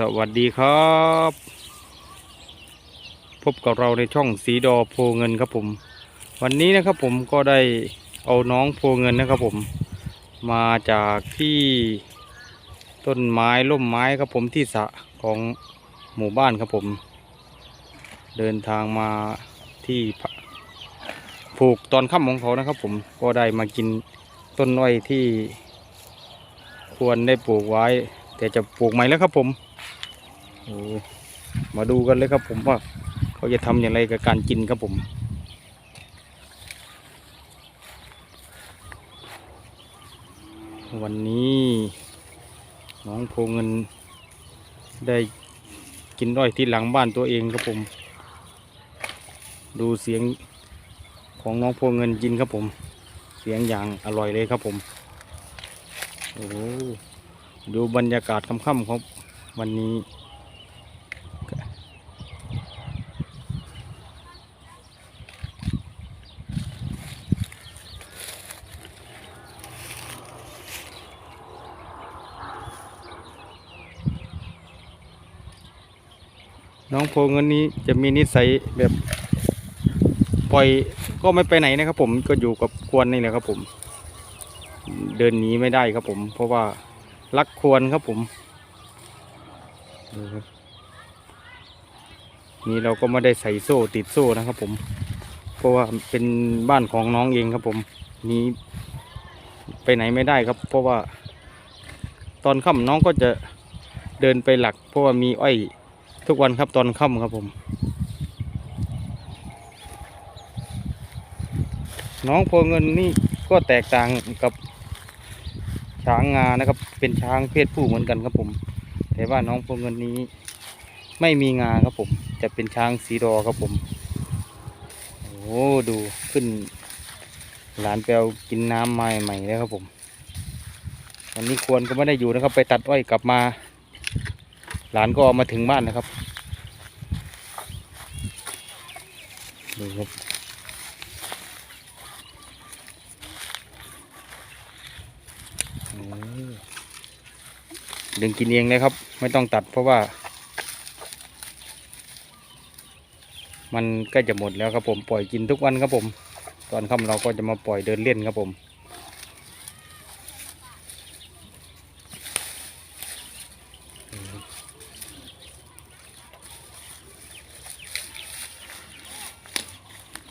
สวัสดีครับ พบกับเราในช่องสีดอโพเงินครับผม วันนี้นะครับผมก็ได้เอาน้องโพเงินนะครับผม มาจากที่ต้นไม้ร่มไม้ครับผมที่สะของหมู่บ้านครับผม เดินทางมาที่ผูกตอนค่ำของเขานะครับผมก็ได้มากินต้นอ้อยที่ควรได้ปลูกไว้ แต่จะปลูกใหม่แล้วครับผม โอ้มาดูกันเลยครับผมว่าเขาจะทำอย่างไรกับการกินครับผมวันนี้น้องโพเงินได้กินอ้อยที่หลังบ้านตัวเองครับผม ดูเสียงของน้องโพเงินกินครับผม เสียงอย่างอร่อยเลยครับผมโอ้โหดูบรรยากาศค่ำๆครับวันนี้ น้องโพเงินนี้จะมีนิสัยแบบปล่อยก็ไม่ไปไหนนะครับผมก็อยู่กับควรนี่แหละครับผม เดินหนีไม่ได้ครับผม เพราะว่ารักควรครับผมนี่เราก็ไม่ได้ใส่โซ่ติดโซ่นะครับผม เพราะว่าเป็นบ้านของน้องเองครับผมนี้ไปไหนไม่ได้ครับ เพราะว่า ตอนค่ำน้องก็จะเดินไปหลัก เพราะว่ามีอ้อย ทุกวันครับตอนค่ำครับผม น้องโพเงินนี่ก็แตกต่างกับช้างงานะครับ เป็นช้างเพศผู้เหมือนกันครับผม แต่ว่าน้องพวงเงินนี้ไม่มีงาครับผม จะเป็นช้างสีดอครับผม โอ้ ดูขึ้น หลานแปลวกินน้ำไม้ใหม่แล้วครับผม วันนี้ควรก็ไม่ได้อยู่นะครับ ไปตัดอ้อยกลับมา หลานก็มาถึงบ้านนะครับดูครับดึงกินเองเลยครับ ไม่ต้องตัดเพราะว่า มันใกล้จะหมดแล้วครับผมปล่อยกินทุกวันครับผม ตอนค่ำเราก็จะมาปล่อยเดินเล่นครับผม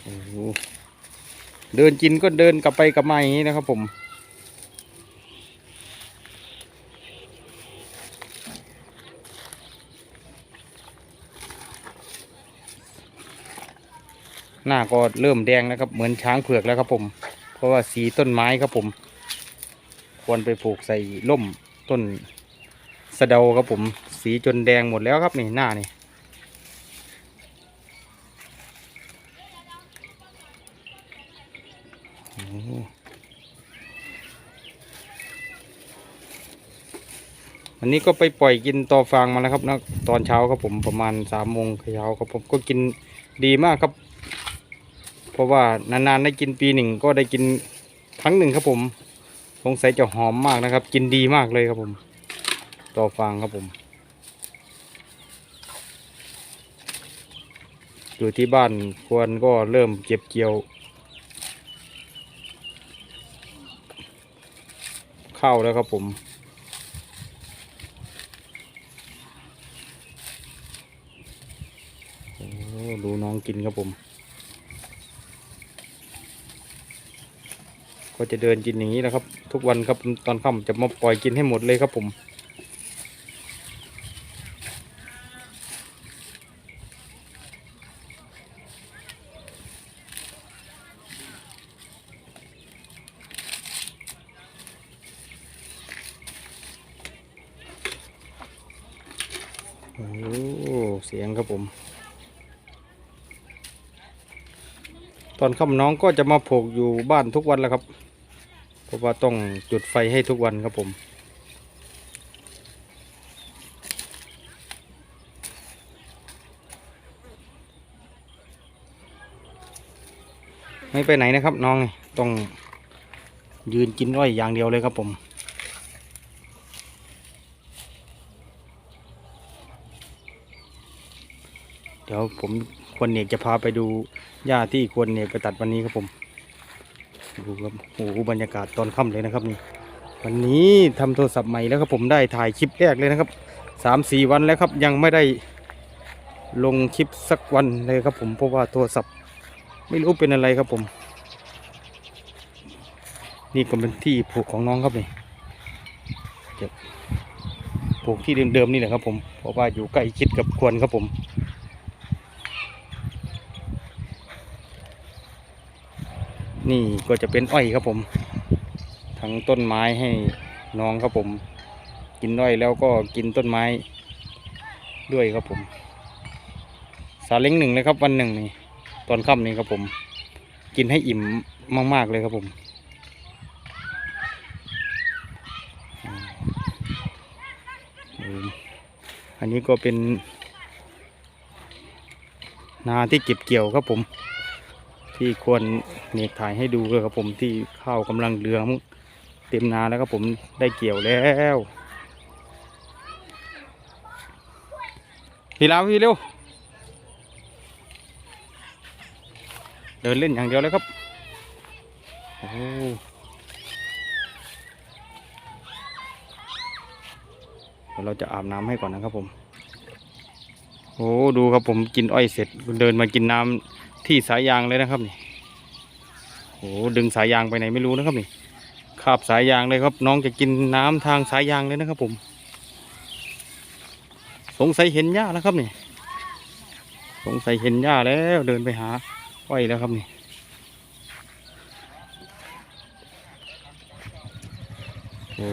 โอ้โห เดินกินก็เดินกลับไปกลับมาอย่างนี้นะครับผมหน้าก็เริ่มแดงแล้วครับ เหมือนช้างเผือกแล้วครับผม เพราะว่าสีต้นไม้ครับผม ควรไปปลูกใส่ร่มต้นสะเดาครับผม สีจนแดงหมดแล้วครับนี่หน้านี่ อันนี้ก็ไปปล่อยกินต่อฟางมาแล้วครับนะตอนเช้าครับผมประมาณสามโมงเช้าครับผมก็กินดีมากครับ เพราะว่านานๆได้กินปีหนึ่งก็ได้กินครั้งหนึ่งครับผมสงสัยจะหอมมากนะครับ กินดีมากเลยครับผม ต่อฟางครับผมอยู่ที่บ้านควรก็เริ่มเก็บเกี่ยว ข้าแล้วครับผม ดูน้องกินครับผม ก็จะเดินกินอย่างนี้แหละครับ ทุกวันครับตอนค่ำจะมาปล่อยกินให้หมดเลยครับผม โอ้ เสียงครับผม ตอนค่ำน้องก็จะมาโผกอยู่บ้านทุกวันแล้วครับ เพราะว่าต้องจุดไฟให้ทุกวันครับผมไม่ไปไหนนะครับน้องต้องยืนกินอ้อยอย่างเดียวเลยครับผม เดี๋ยวผมควรเนกจะพาไปดูหญ้าที่ควรเนกไปตัดวันนี้ครับผมดูครับโอ้โหบรรยากาศตอนค่ำเลยนะครับนี่วันนี้ทำโทรศัพท์ใหม่แล้วครับผมได้ถ่ายคลิปแรกเลยนะครับสามสี่วันแล้วครับยังไม่ได้ลงคลิปสักวันเลยครับผมเพราะว่าโทรศัพท์ไม่รู้เป็นอะไรครับผม นี่ก็เป็นที่ผูกของน้องครับนี่ผูกที่เดิมๆนี่แหละครับผมเพราะว่าอยู่ใกล้ชิดกับควรครับผม นี่ก็จะเป็นอ้อยครับผมทั้งต้นไม้ให้น้องครับผม กินอ้อยแล้วก็กินต้นไม้ด้วยครับผม สาเล้งหนึ่งเลยครับวันหนึ่งนี่ตอนค่ำนี่ครับผม กินให้อิ่มมาก ๆ เลยครับผมอืมอันนี้ก็เป็น นาที่เก็บเกี่ยวครับผม ที่ควรเนกถ่ายให้ดูเลยครับผมที่ข้าวกำลังเหลืองเต็มนาแล้วครับผมได้เกี่ยวแล้วพี่ลาวพี่เร็วเดินเล่นอย่างเดียวเลยครับโอ้เดี๋ยวเราจะอาบน้ำให้ก่อนนะครับผม โอ้ดูครับผมกินอ้อยเสร็จเดินมากินน้ำ ที่สายยางเลยนะครับนี่โอ้ดึงสายยางไปไหนไม่รู้นะครับนี่คาบสายยางเลยครับ น้องจะกินน้ำทางสายยางเลยนะครับผม สงสัยเห็นหญ้าแล้วครับนี่ สงสัยเห็นหญ้าแล้วเดินไปหาอ้อยแล้วครับนี่โอ้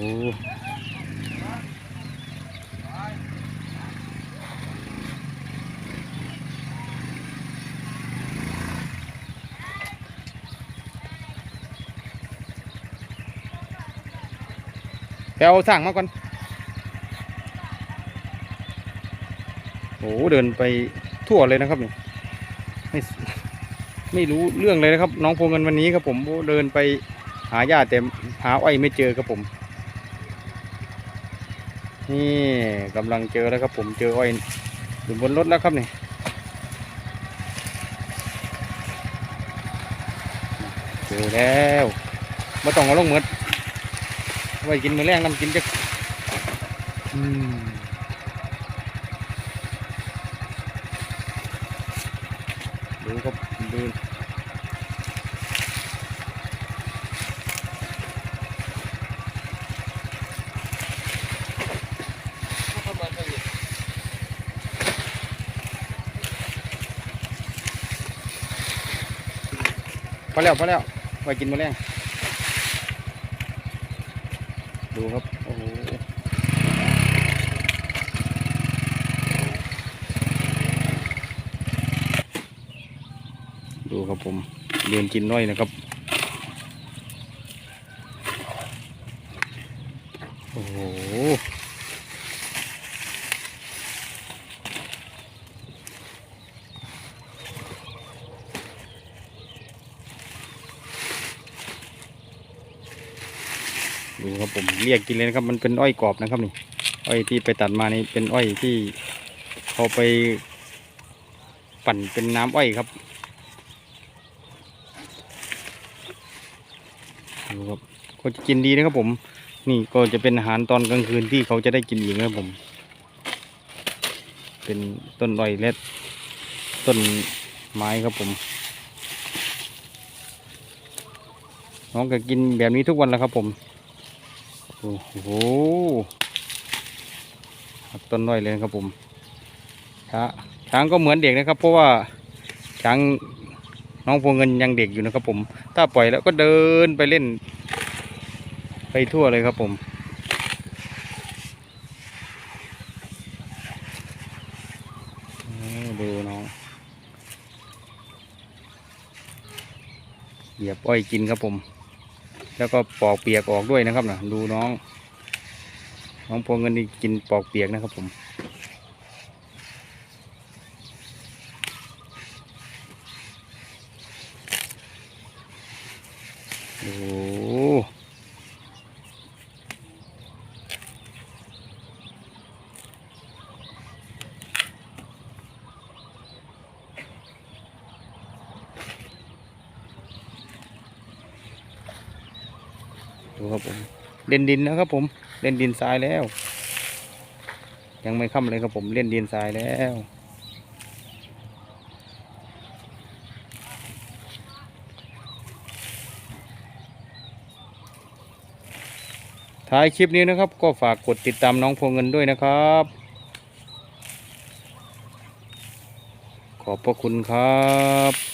เอาสั่งมาก่อนโอ้เดินไปทั่วเลยนะครับนี่ไม่ไม่รู้เรื่องเลยนะครับ น้องโพเงินวันนี้ครับผมเดินไปหาหญ้าแต่หาอ้อยไม่เจอครับผม นี่กำลังเจอแล้วครับผมเจออ้อยอยู่บนรถแล้วครับนี่เจอแล้วมาต้องเอาลงเหมือด ไว้กินมือแรงน้ำกินจะอืมดูครับดูพอแล้วพอแล้วไว้กินมือแรง ดูครับ โอ้โหดูครับผมเรียนกินน้อยนะครับโอ้โห ดูครับผมเรียกกินเลยนะครับ มันเป็นอ้อยกรอบนะครับนี่อ้อยที่ไปตัดมานี่เป็นอ้อยที่เขาไปปั่นเป็นน้ำอ้อยครับดูครับก็จะกินดีนะครับผม นี่ก็จะเป็นอาหารตอนกลางคืนที่เขาจะได้กินอีกนะครับผม เป็นต้นอ้อยและต้นไม้ครับผม น้องก็กินแบบนี้ทุกวันแล้วครับผม โอ้โหต้นอ้อยเลยนครับผมช้าช้างก็เหมือนเด็กนะครับ เพราะว่าช้างน้องพวงเงินยังเด็กอยู่นะครับผม ถ้าปล่อยแล้วก็เดินไปเล่น ไปทั่วเลยครับผมดูน้องเหยียบอ้อยกินครับผม แล้วก็ปอกเปียกออกด้วยนะครับนะดูน้อง น้องพวงเงินนี่กินปอกเปียกนะครับผม โอ้โห ดู ครับผมเล่นดินนะครับผมเล่นดินทรายแล้ว ยังไม่ค่ำเลยครับผมเล่นดินทรายแล้วท้ายคลิปนี้นะครับ ก็ฝากกดติดตามน้องพวงเงินด้วยนะครับ ขอบพระคุณครับ